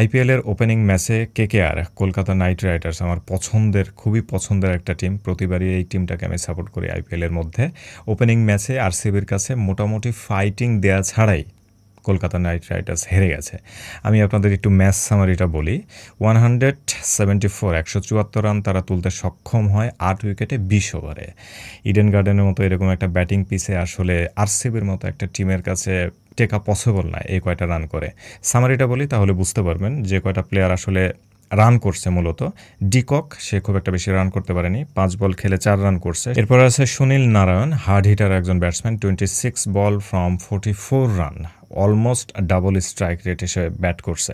আইপিএলের ওপেনিং ম্যাচে কে কেকেআর, কলকাতা নাইট রাইডার্স, আমার পছন্দের, খুবই পছন্দের একটা টিম। প্রতিবারই এই টিমটাকে আমি সাপোর্ট করি আইপিএলের মধ্যে। ওপেনিং ম্যাচে আরসিবির কাছে মোটামুটি ফাইটিং দেয়া ছাড়াই কলকাতা নাইট রাইডার্স হেরে গেছে। আমি আপনাদের একটু ম্যাচ সামারিটা বলি। ওয়ান হান্ড্রেড সেভেন্টি ফোর, একশো চুয়াত্তর রান তারা তুলতে সক্ষম হয় আট উইকেটে বিশ ওভারে। ইডেন গার্ডেনের মতো এরকম একটা ব্যাটিং পিসে আসলে আরসিবির মতো একটা টিমের কাছে টেকা পসিবল না এই কয়টা রান করে। সামারিটা বলি, তাহলে বুঝতে পারবেন যে কয়টা প্লেয়ার আসলে রান করছে মূলত। ডিকক সে খুব একটা বেশি রান করতে পারেনি। পাঁচ বল খেলে চার রান করছে। এরপর আছে সুনীল নারায়ণ হার্ড হিটার একজন batsman twenty six ball from forty four run almost double strike rate হিসেবে ব্যাট করছে।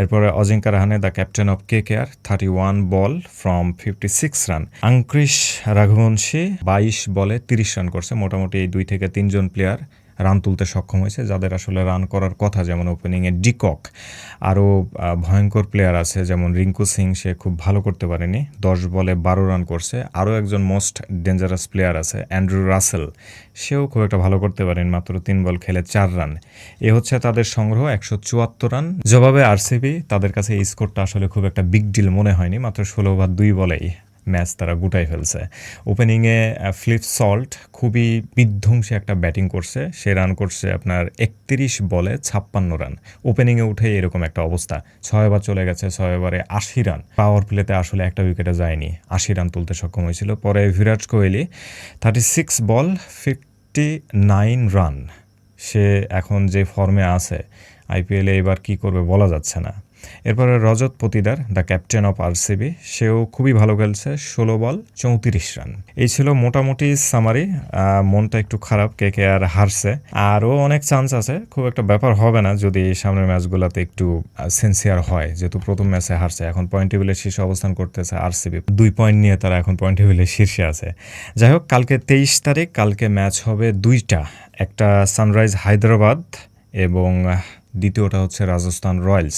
এরপরে Ajinkya Rahane the captain of KKR thirty one ball from fifty six run Angkrish Raghuvanshi বাইশ বলে তিরিশ run করছে। মোটামুটি এই দুই থেকে তিনজন প্লেয়ার রান তুলতে সক্ষম হয়েছে, যাদের আসলে রান করার কথা, যেমন ওপেনিংয়ে ডিকক। আরও ভয়ঙ্কর প্লেয়ার আছে, যেমন রিঙ্কু সিং, সে খুব ভালো করতে পারেনি। দশ বলে বারো রান করছে। আরও একজন মোস্ট ডেঞ্জারাস প্লেয়ার আছে অ্যান্ড্রু রাসেল সেও খুব একটা ভালো করতে পারেন, মাত্র তিন বল খেলে চার রান। এ হচ্ছে তাদের সংগ্রহ, একশো চুয়াত্তর রান। জবাবে আরসিবি, তাদের কাছে এই স্কোরটা আসলে খুব একটা বিগ ডিল মনে হয়নি, মাত্র ষোলো বা দুই বলেই। ম্যাচ তারা গুটাই ফেলছে। ওপেনিংয়ে ফ্লিপ সল্ট খুবই বিধ্বংসী একটা ব্যাটিং করছে। সে রান করছে আপনার একত্রিশ বলে ছাপ্পান্ন রান ওপেনিংয়ে উঠে এরকম একটা অবস্থা। ছয় ওভার চলে গেছে, ছয় ওভারে আশি রান পাওয়ার প্লেতে আসলে একটা উইকেটে যায়নি। আশি রান তুলতে সক্ষম হয়েছিল। পরে Virat Kohli thirty six ball fifty nine run সে এখন যে ফর্মে আছে আইপিএলে এবার কি করবে বলা যাচ্ছে না। এরপরে Rajat Patidar, the captain of RCB, সেও খুবই ভালো খেলছে, ষোলো বল, চৌত্রিশ রান। এই ছিল মোটামুটি সামারি মনটা একটু খারাপ, কে কে আর হারছে। আরও অনেক চান্স আছে, খুব একটা ব্যাপার হবে না যদি সামনের ম্যাচগুলোতে একটু সেন্সিয়ার হয়। যেহেতু প্রথম ম্যাচে হারছে, এখন পয়েন্ট টেবিলের শীর্ষে অবস্থান করতেছে আরসিবি। দুই পয়েন্ট নিয়ে তারা এখন পয়েন্ট টেবিলের শীর্ষে আছে। যাই হোক, কালকে তেইশ তারিখ, কালকে ম্যাচ হবে দুইটা। একটা সানরাইজ হায়দ্রাবাদ এবং দ্বিতীয়টা হচ্ছে রাজস্থান রয়্যালস।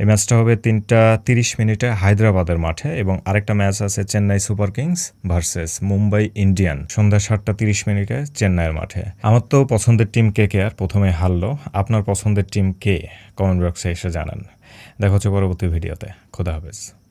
এই ম্যাচটা হবে তিনটা তিরিশ মিনিটে হায়দ্রাবাদের মাঠে এবং আরেকটা ম্যাচ আছে Chennai Super Kings versus Mumbai Indian. সন্ধ্যা সাতটা তিরিশ মিনিটে চেন্নাইয়ের মাঠে। আমার তো পছন্দের টিম কে কে? আর প্রথমে হারলো। আপনার পছন্দের টিম কে? কমেন্ট বক্সে এসে জানান। দেখা হচ্ছে পরবর্তী ভিডিওতে। খোদা হাফেজ।